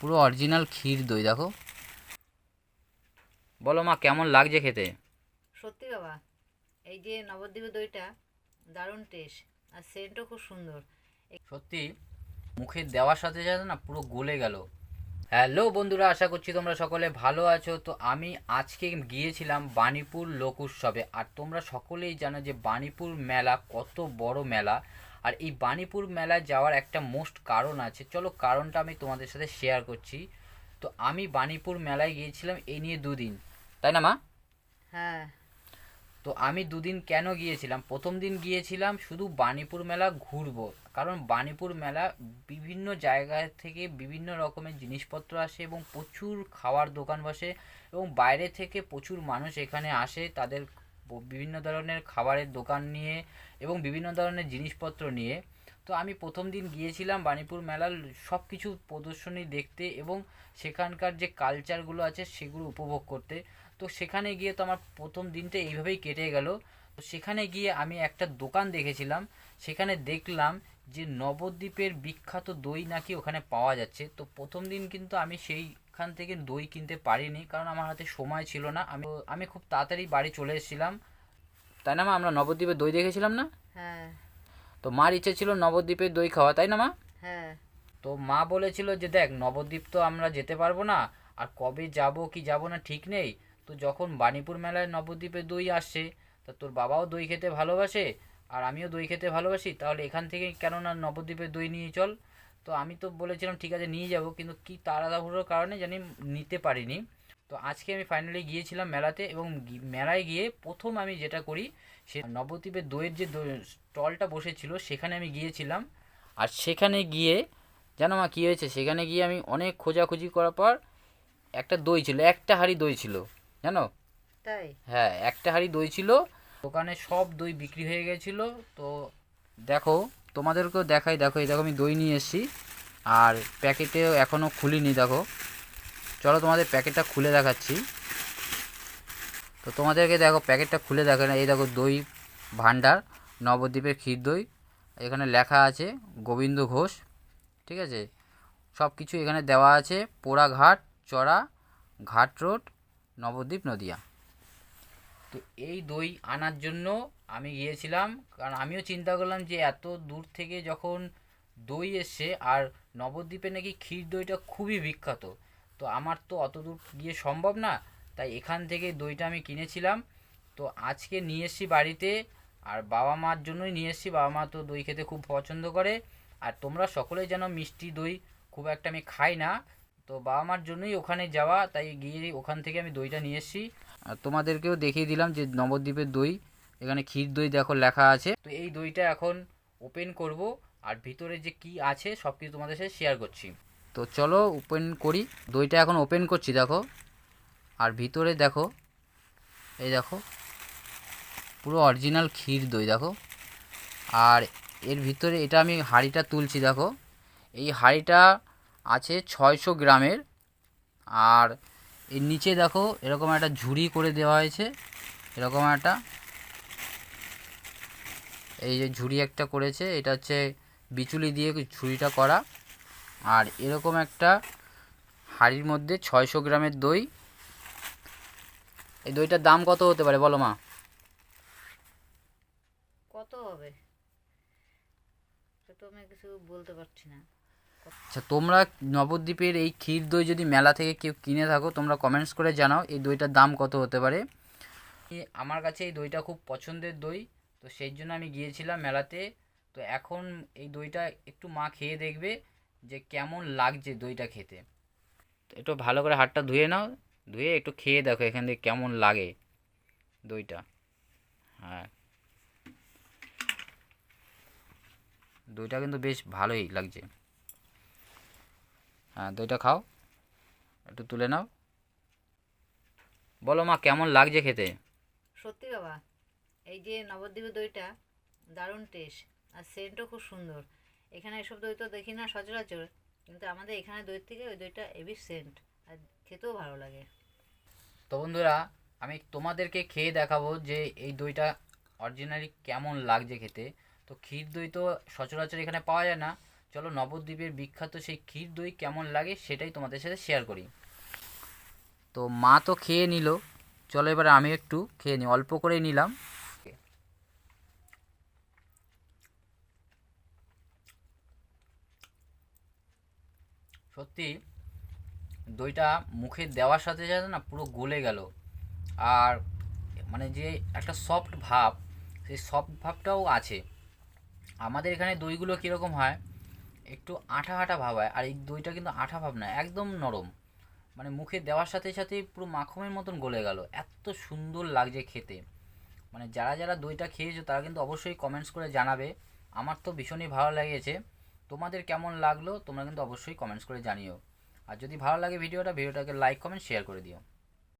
পুরো অরিজিনাল ক্ষীর দই দেখো। বলো মা কেমন লাগছে খেতে? সত্যি বাবা এই যে নবদ্বীপের দইটা দারুণ টেস্ট আর সেন্টও খুব সুন্দর। সত্যি মুখে দেওয়ার সাথে সাথে না পুরো গলে গেল। হ্যালো বন্ধুরা আশা করছি তোমরা সকলে ভালো আছো। তো আমি আজকে গিয়েছিলাম বাণীপুর লোক উৎসবে। আর তোমরা সকলেই জানো যে বাণীপুর মেলা কত বড় মেলা। আর এই বাণীপুর মেলায় যাওয়ার একটা মোস্ট কারণ আছে। চলো কারণটা আমি তোমাদের সাথে শেয়ার করছি। তো আমি বাণীপুর মেলায় গিয়েছিলাম এই নিয়ে দুদিন। তাই না মা? হ্যাঁ। তো আমি দুদিন কেন গিয়েছিলাম? প্রথম দিন গিয়েছিলাম শুধু বাণীপুর মেলা ঘুরবো। কারণ বাণীপুর মেলা বিভিন্ন জায়গা থেকে বিভিন্ন রকমের জিনিসপত্র আসে এবং প্রচুর খাওয়ার দোকান বসে এবং বাইরে থেকে প্রচুর মানুষ এখানে আসে তাদের বিভিন্ন ধরনের খাবারের দোকান নিয়ে এবং বিভিন্ন ধরনের জিনিসপত্র নিয়ে। তো আমি প্রথম দিন গিয়েছিলাম বাণীপুর মেলার সব কিছু প্রদর্শনী দেখতে এবং সেখানকার যে কালচারগুলো আছে সেগুলো উপভোগ করতে। তো সেখানে গিয়ে তো আমার প্রথম দিনটা এইভাবেই কেটে গেল। তো সেখানে গিয়ে আমি একটা দোকান দেখেছিলাম। সেখানে দেখলাম যে নবদ্বীপের বিখ্যাত দই নাকি ওখানে পাওয়া যাচ্ছে তো প্রথম দিন কিন্তু আমি সেইখান থেকে দই কিনতে পারিনি কারণ আমার হাতে সময় ছিল না। আমি আমি খুব তাড়াতাড়ি বাড়ি চলে এসেছিলাম। তাই না মা? আমরা নবদ্বীপে দই দেখেছিলাম না? হ্যাঁ। তো মার ইচ্ছে ছিল নবদ্বীপের দই খাওয়া তাই না মা? হ্যাঁ। তো মা বলেছিল যে দেখ নবদ্বীপ তো আমরা যেতে পারব না আর কবে যাব কি যাব না ঠিক নেই। তো যখন বাণীপুর মেলায় নবদ্বীপে দই আসছে তা তোর বাবাও দই খেতে ভালোবাসে আর আমিও দই খেতে ভালোবাসি তাহলে এখান থেকে কেন না নবদ্বীপে দই নিয়ে চল। তো আমি তো বলেছিলাম ঠিক আছে নিয়ে যাব কিন্তু কি তাড়াহুড়োর কারণে জানি নিতে পারিনি। তো আজকে আমি ফাইনালি গিয়েছিলাম মেলাতে এবং মেলায় গিয়ে প্রথম আমি যেটা করি সে নবদ্বীপের দইয়ের যে স্টলটা বসেছিল সেখানে আমি গিয়েছিলাম। আর সেখানে গিয়ে জানো মা কী হয়েছে? সেখানে গিয়ে আমি অনেক খোঁজাখুঁজি করার পর একটা দই ছিল একটা হাঁড়ি দই ছিল জানো? তাই? হ্যাঁ একটা হাঁড়ি দই ছিল দোকানে সব দই বিক্রি হয়ে গেছিল, তো দেখো, তোমাদেরকেও দেখাই, দেখো, এই দেখো আমি দই নিয়ে এসেছি, আর প্যাকেটেও এখনও খুলিনি, দেখো। চলো তোমাদের প্যাকেটটা খুলে দেখাচ্ছি। তো তোমাদেরকে দেখো, প্যাকেটটা খুলে দেখো না, এই দেখো দই ভাণ্ডার, নবদ্বীপের ক্ষীর দই, এখানে লেখা আছে গোবিন্দ ঘোষ, ঠিক আছে? সব কিছু এখানে দেওয়া আছে, পোড়াঘাট, চড়া, ঘাট রোড, নবদ্বীপ, নদিয়া। তো এই দই আনার জন্য আমি গিয়েছিলাম, কারণ আমিও চিন্তা করলাম যে এত দূর থেকে যখন দই এসছে, আর নবদ্বীপে নাকি ক্ষীর দইটা খুবই বিখ্যাত, তো আমার তো অত দূর গিয়ে সম্ভব না, তাই এখান থেকে দইটা আমি কিনেছিলাম। তো আজকে নিয়ে এসেছি বাড়িতে, আর বাবা মার জন্যই নিয়ে এসেছি, বাবা মা তো দই খেতে খুব পছন্দ করে, আর তোমরা সকলেই যেন মিষ্টি দই খুব একটা আমি খাই না, তো বাবা মার জন্যই ওখানে যাওয়া, তাই গিয়ে ওখান থেকে আমি দইটা নিয়ে এসেছি। তোমাদেরকেও দেখিয়ে দিলাম যে নবদ্বীপের দই, এখানে ক্ষীর দই দেখো লেখা আছে। তো এই দইটা এখন ওপেন করব আর ভিতরে যে কি আছে সব কিছু তোমাদের সাথে শেয়ার করছি। তো চলো ওপেন করি। দইটা এখন ওপেন করছি, দেখো। আর ভিতরে দেখো, এই দেখো, পুরো অরিজিনাল ক্ষীর দই, দেখো। আর এর ভিতরে এটা আমি হাঁড়িটা তুলছি, দেখো। এই হাঁড়িটা আছে ছয়শো গ্রামের। আর এর নিচে দেখো, এরকম একটা ঝুড়ি করে দেওয়া হয়েছে, এরকম একটা। এই যে ঝুড়ি একটা করেছে, এটা হচ্ছে বিচুলি দিয়ে ঝুড়িটা করা। আর এরকম একটা হাঁড়ির মধ্যে ছয়শো গ্রামের দই। এই দইটার দাম কত হতে পারে বলো মা? কত হবে? তো আমি কিছু বলতে পারছি না। আচ্ছা তোমরা নবদ্বীপের এই ক্ষীর দই যদি মেলা থেকে কেউ কিনে থাকো, তোমরা কমেন্টস করে জানাও এই দইটার দাম কত হতে পারে। আমার কাছে এই দইটা খুব পছন্দের দই, তো সেই জন্য আমি গিয়েছিলাম মেলাতে। তো এখন এই দইটা একটু মা খেয়ে দেখবে যে কেমন লাগছে দইটা খেতে। তো একটু ভালো করে হাতটা ধুয়ে নাও, ধুয়ে একটু খেয়ে দেখো এখান থেকে কেমন লাগে দইটা। হ্যাঁ। দইটা কিন্তু বেশ ভালোই লাগছে। হ্যাঁ দইটা খাও। একটু তুলে নাও। বলো মা কেমন লাগছে খেতে? সত্যি বাবা এই যে নবদ্বীপের দইটা দারুণ টেস্ট আর সেন্টও খুব সুন্দর। এখানে এসব দই তো দেখি না সচরাচর কিন্তু আমাদের এখানে দইয়ের থেকে ওই দইটা এবি সেন্ট আর খেতেও ভালো লাগে। তো বন্ধুরা আমি তোমাদেরকে খেয়ে দেখাবো যে এই দইটা অরিজিনালি কেমন লাগছে খেতে। তো ক্ষীর দই তো সচরাচর এখানে পাওয়া যায় না চলো নবদ্বীপের বিখ্যাত সেই ক্ষীর দই কেমন লাগে সেটাই তোমাদের সাথে শেয়ার করি। তো মা তো খেয়ে নিল, চলো এবার আমি একটু খেয়ে নিই, অল্প করেই নিলাম। সত্যি, দইটা মুখে দেওয়ার সাথে সাথে না পুরো গলে গেল। আর মানে যে একটা সফট ভাব, সেই সফট ভাবটাও আছে। আমাদের এখানে দইগুলো কীরকম হয় একটু আঠা আঠা ভাব হয়, আর এই দইটা কিন্তু আঠা ভাব না একদম নরম। মানে মুখে দেওয়ার সাথে সাথে পুরো মাখনের মতন গলে গেল, এত সুন্দর লাগছে খেতে। মানে যারা যারা দইটা খেয়েছো, তারা কিন্তু অবশ্যই কমেন্টস করে জানাবে। আমার তো ভীষণই ভালো লেগেছে। তোমাদের কেমন লাগল, তোমরা কিন্তু অবশ্যই কমেন্টস করে জানিও। আর যদি ভালো লাগে ভিডিওটা, ভিডিওটাকে লাইক কমেন্ট শেয়ার করে দিও।